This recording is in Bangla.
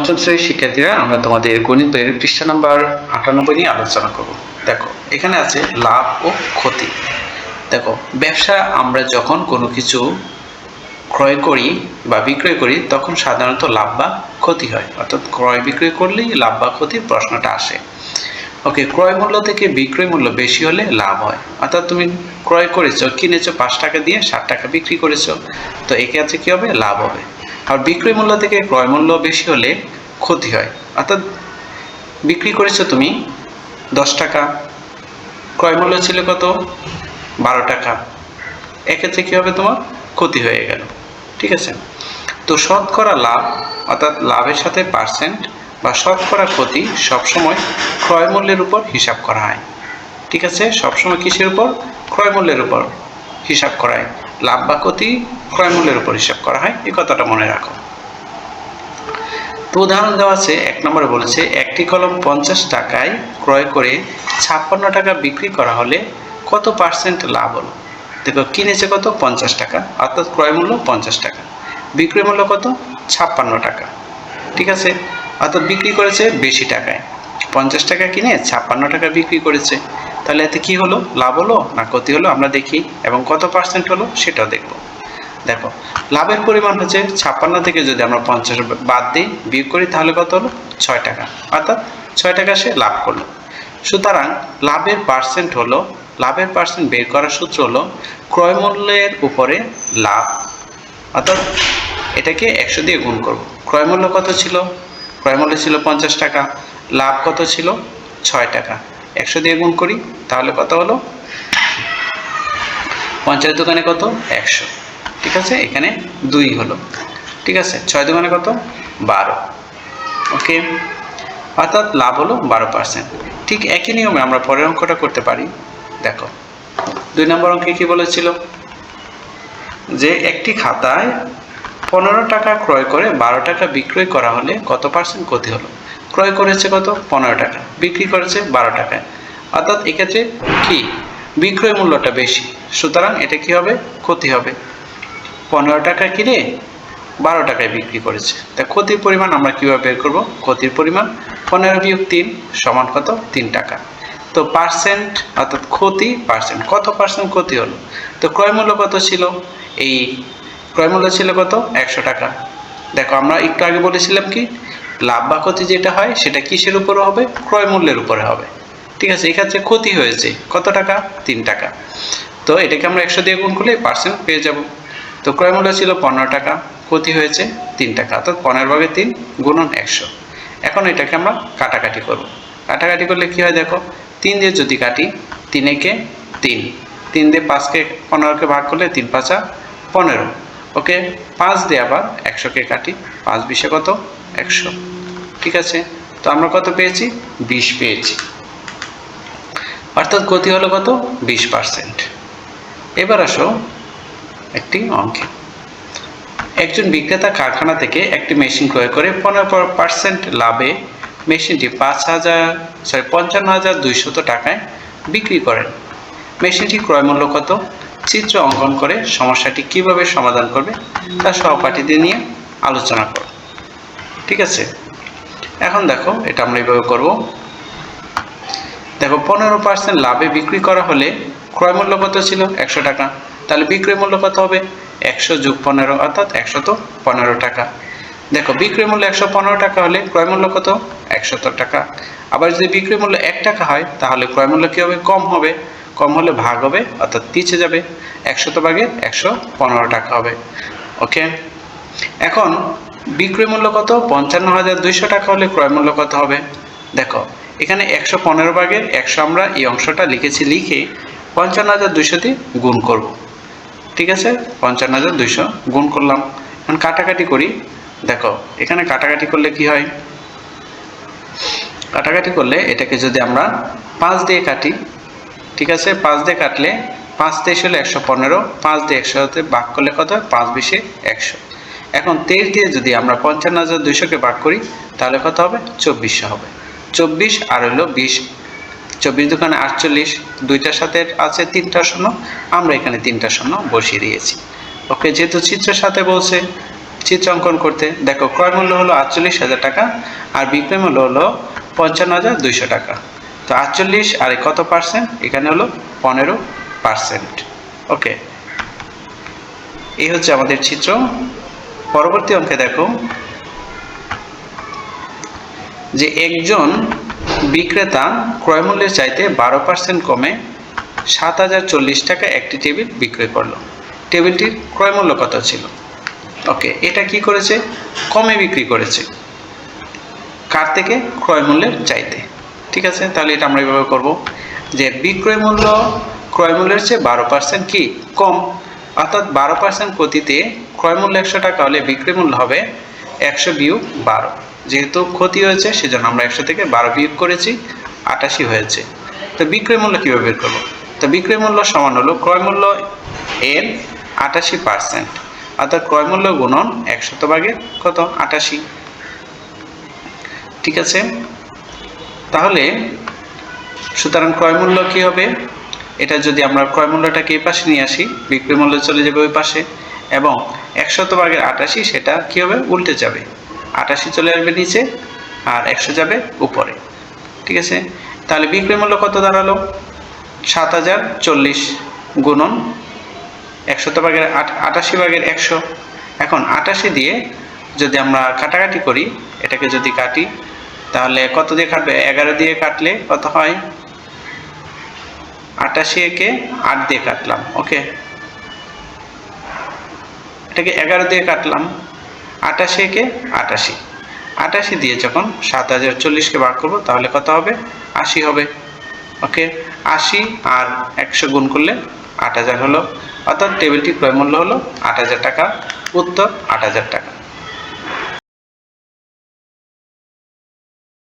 পঞ্চম শ্রেণির শিক্ষার্থীরা আমরা তোমাদের গণিত বইয়ের পৃষ্ঠা নাম্বার আটানব্বই নিয়ে আলোচনা করব। দেখো, এখানে আছে লাভ ও ক্ষতি। দেখো, ব্যবসা আমরা যখন কোনো কিছু ক্রয় করি বা বিক্রয় করি, তখন সাধারণত লাভ বা ক্ষতি হয়। অর্থাৎ ক্রয় বিক্রয় করলেই লাভ বা ক্ষতির প্রশ্নটা আসে। ওকে, ক্রয় মূল্য থেকে বিক্রয় মূল্য বেশি হলে লাভ হয়। অর্থাৎ তুমি ক্রয় করেছ, কিনেছো, পাঁচ টাকা দিয়ে ষাট টাকা বিক্রি করেছ, তো একে আছে কী হবে? লাভ হবে। আর বিক্রয় মূল্য থেকে ক্রয় মূল্য বেশি হলে ক্ষতি হয়। অর্থাৎ বিক্রি করেছ তুমি দশ টাকা, ক্রয় মূল্য ছিল কত? বারো টাকা। এক্ষেত্রে কী হবে তোমার? ক্ষতি হয়ে গেল। ঠিক আছে? তো শতকরা লাভ, অর্থাৎ লাভের সাথে পার্সেন্ট বা শতকরা ক্ষতি সবসময় ক্রয় মূল্যের উপর হিসাব করা হয়। ঠিক আছে? সবসময় কিসের উপর? ক্রয় মূল্যের উপর হিসাব করা হয়। লাভ বা ক্ষতি ক্রয় মূল্যের উপর হিসাব করা হয়। এই কথাটা মনে রাখো। তো উদাহরণ দেওয়া আছে, এক নম্বরে বলেছে, একটি কলম পঞ্চাশ টাকায় ক্রয় করে ছাপ্পান্ন টাকা বিক্রি করা হলে কত পার্সেন্ট লাভ হলো? দেখো, কিনেছে কত? পঞ্চাশ টাকা। অর্থাৎ ক্রয় মূল্য পঞ্চাশ টাকা। বিক্রয় মূল্য কত? ছাপ্পান্ন টাকা। ঠিক আছে? অর্থাৎ বিক্রি করেছে বেশি টাকায়। পঞ্চাশ টাকা কিনে ছাপ্পান্ন টাকা বিক্রি করেছে। তাহলে এতে কি হলো? লাভ হলো না ক্ষতি হলো? আমরা দেখি। এবং কত পার্সেন্ট হলো? সেটাও দেখব। দেখো, লাভের পরিমাণ হচ্ছে ছাপ্পান্ন থেকে যদি আমরা পঞ্চাশ বাদ দিই, বিয়োগ করি, তাহলে কত হলো? ছয় টাকা। অর্থাৎ ছয় টাকা সে লাভ করল। সুতরাং লাভের পার্সেন্ট হলো, লাভের পার্সেন্ট বের করার সূত্র হলো, ক্রয় মূল্যের উপরে লাভ। অর্থাৎ এটাকে একশো দিয়ে গুণ করব। ক্রয় মূল্য কত ছিল? ক্রয় মূল্য ছিল পঞ্চাশ টাকা, লাভ কত ছিল? ছয় টাকা। একশো দিয়ে গুণ করি, তাহলে কত হলো? পঞ্চাশ দোকানে কত? একশো। ঠিক আছে? এখানে দুই হলো। ঠিক আছে? ছয় দোকানে কত? বারো। ওকে? অর্থাৎ লাভ হলো বারো পার্সেন্ট ঠিক একই নিয়মে আমরা পরের অঙ্কটা করতে পারি। দেখো, দুই নম্বর অঙ্কে কি বলেছিল? যে একটি খাতায় পনেরো টাকা ক্রয় করে বারো টাকা বিক্রয় করা হলে কত পার্সেন্ট ক্ষতি হলো? ক্রয় করেছে কত? পনেরো টাকা। বিক্রি করেছে বারো টাকায়। অর্থাৎ এক্ষেত্রে কি? বিক্রয় মূল্যটা বেশি। সুতরাং এটা কি হবে? ক্ষতি হবে। পনেরো টাকা কিনে বারো টাকায় বিক্রি করেছে। তা ক্ষতির পরিমাণ আমরা কীভাবে বের করব? ক্ষতির পরিমাণ পনেরো বিয়োগ তিন সমান কত? তিন টাকা। তো পার্সেন্ট অর্থাৎ ক্ষতি পার্সেন্ট কত পার্সেন্ট ক্ষতি হলো? তো ক্রয় মূল্য কত ছিল? এই ক্রয় মূল্য ছিল কত? একশো টাকা। দেখো, আমরা একটু আগে বলেছিলাম কি? লাভ বা ক্ষতি যেটা হয়, সেটা কিসের উপরে হবে? ক্রয় মূল্যের উপরে হবে। ঠিক আছে এক্ষেত্রে ক্ষতি হয়েছে। কত টাকা? তিন টাকা। তো এটাকে আমরা একশো দিয়ে গুণ করলে পার্সেন্ট পেয়ে যাব। তো ক্রয় মূল্য ছিল পনেরো টাকা, ক্ষতি হয়েছে তিন টাকা। অর্থাৎ পনেরো ভাগে তিন গুণন একশো। এখন এটাকে আমরা কাটাকাটি করব। কাটাকাটি করলে কি হয় দেখো, তিন দিয়ে যদি কাটি তিনেকে তিন। তিন দিয়ে পাঁচকে পনেরোকে ভাগ করলে তিন পাঁচা পনেরো। ওকে, পাঁচ দিয়ে আবার একশোকে কাটি, পাঁচ বিশে কত? একশো। ঠিক আছে? তো আমরা কত পেয়েছি? বিশ পেয়েছি। অর্থাৎ গতি হলো কত? বিশ পার্সেন্ট। এবার আসো একটি অঙ্কে। একজন বিক্রেতা কারখানা থেকে একটি মেশিন ক্রয় করে পনেরো পার্সেন্ট লাভে মেশিনটি পাঁচ হাজার সরি পঞ্চান্ন হাজার দুইশত টাকায় বিক্রি করেন। মেশিনটি ক্রয় মূল্য কত? চিত্র অঙ্কন করে সমস্যাটি কীভাবে সমাধান করবে তা সহপাঠীদের নিয়ে আলোচনা করো ঠিক আছে? এখন দেখো, এটা আমরা এইভাবে করব। দেখো, পনেরো পার্সেন্ট লাভে বিক্রি করা হলে ক্রয় মূল্য কত ছিল? একশো টাকা। তাহলে বিক্রয় মূল্য কত হবে? একশো যোগ পনেরো, অর্থাৎ একশত পনেরো টাকা। দেখো, বিক্রয় মূল্য একশো পনেরো টাকা হলে ক্রয় মূল্য কত? একশত টাকা। আবার যদি বিক্রয় মূল্য এক টাকা হয়, তাহলে ক্রয় মূল্য কী হবে? কম হবে। কম হলে ভাগ হবে, অর্থাৎ পিছে যাবে। একশত ভাগে একশো পনেরো টাকা হবে। ওকে এখন, বিক্রয় মূল্য কত? পঞ্চান্ন হাজার দুইশো টাকা হলে ক্রয় মূল্য কত হবে? দেখো, এখানে একশো পনেরো ভাগের একশো আমরা এই অংশটা লিখেছি, লিখে পঞ্চান্ন হাজার দিয়ে গুণ করব। ঠিক আছে? পঞ্চান্ন হাজার দুইশো গুণ করলাম। এখন কাটাকাটি করি। দেখো, এখানে কাটাকাটি করলে কি হয়? কাটাকাটি করলে এটাকে যদি আমরা পাঁচ দিয়ে কাটি, ঠিক আছে? পাঁচ দিয়ে কাটলে পাঁচ তেইশ হলে একশো পনেরো, পাঁচ দিয়ে একশোতে ভাগ করলে কত? হয় পাঁচ বিশে একশো। এখন তেইশ দিয়ে যদি আমরা পঞ্চান্ন হাজার দুইশোকে ভাগ করি, তাহলে কত হবে? চব্বিশশো হবে। চব্বিশ আর হলো বিশ। চব্বিশ দোকানে আটচল্লিশ, দুইটার সাথে আছে তিনটা শূন্য, আমরা এখানে তিনটা শূন্য বসিয়ে দিয়েছি। ওকে, যেহেতু চিত্রের সাথে বলছে, চিত্র অঙ্কন করতে, দেখো, ক্রয় মূল্য হলো আটচল্লিশ হাজার টাকা আর বিক্রয় মূল্য হলো পঞ্চান্ন হাজার দুইশো টাকা। তো আটচল্লিশ আর কত পার্সেন্ট এখানে হলো পনেরো পার্সেন্ট ওকে, এই হচ্ছে আমাদের চিত্র। পরবর্তী অঙ্কে দেখো, যে একজন বিক্রেতা ক্রয়মূল্যের চাইতে বারো পার্সেন্ট কমে সাত হাজার চল্লিশ টাকা একটি টেবিল বিক্রয় করল। টেবিলটির ক্রয়মূল্য কত ছিল? ওকে, এটা কি করেছে? কমে বিক্রি করেছে। কার থেকে? ক্রয় মূল্যের চাইতে। ঠিক আছে, তাহলে এটা আমরা এইভাবে করব যে বিক্রয় মূল্য, ক্রয় মূল্যের চেয়ে বারো পার্সেন্ট কি? কম। অর্থাৎ বারো পার্সেন্ট ক্ষতিতে ক্রয় মূল্য একশো টাকা হলে বিক্রয় মূল্য হবে একশো বিয়োগ বারো। যেহেতু ক্ষতি হয়েছে, সেজন্য আমরা একশো থেকে বারো বিয়োগ করেছি, আটাশি হয়েছে। তো বিক্রয় মূল্য কীভাবে বের করব? তো বিক্রয় মূল্য সমান হলো, ক্রয় মূল্য এর আটাশি পার্সেন্ট। অর্থাৎ ক্রয় মূল্য গুণন একশত ভাগের কত? আটাশি। ঠিক আছে? তাহলে, সুতরাং ক্রয় মূল্য কী হবে? এটা যদি আমরা ক্রয় মূল্যটাকে এই পাশে নিয়ে আসি, বিক্রয় মূল্য চলে যাবে ওই পাশে, এবং একশত ভাগের আটাশি সেটা কী হবে? উল্টে যাবে। আটাশি চলে আসবে নিচে আর একশো যাবে উপরে। ঠিক আছে? তাহলে বিক্রয় মূল্য কত দাঁড়াল? সাত হাজার চল্লিশ গুণন একশত ভাগের আট- আটাশি ভাগের একশো। এখন আটাশি দিয়ে যদি আমরা কাটাকাটি করি, এটাকে যদি কাটি, তাহলে কত দিয়ে কাটবে? এগারো দিয়ে কাটলে কত হয়? আটাশি একে আট দিয়ে কাটলাম, ওকে? এটাকে এগারো দিয়ে কাটলাম। আটাশি একে আটাশি। আটাশি দিয়ে যখন সাত হাজার চল্লিশকে ভাগ করব, তাহলে কত হবে? আশি হবে। ওকে? আশি আর একশো গুণ করলে আট হাজার হলো। অর্থাৎ টেবিলটি ক্রয় মূল্য হলো আট হাজার টাকা, উত্তর আট হাজার টাকা।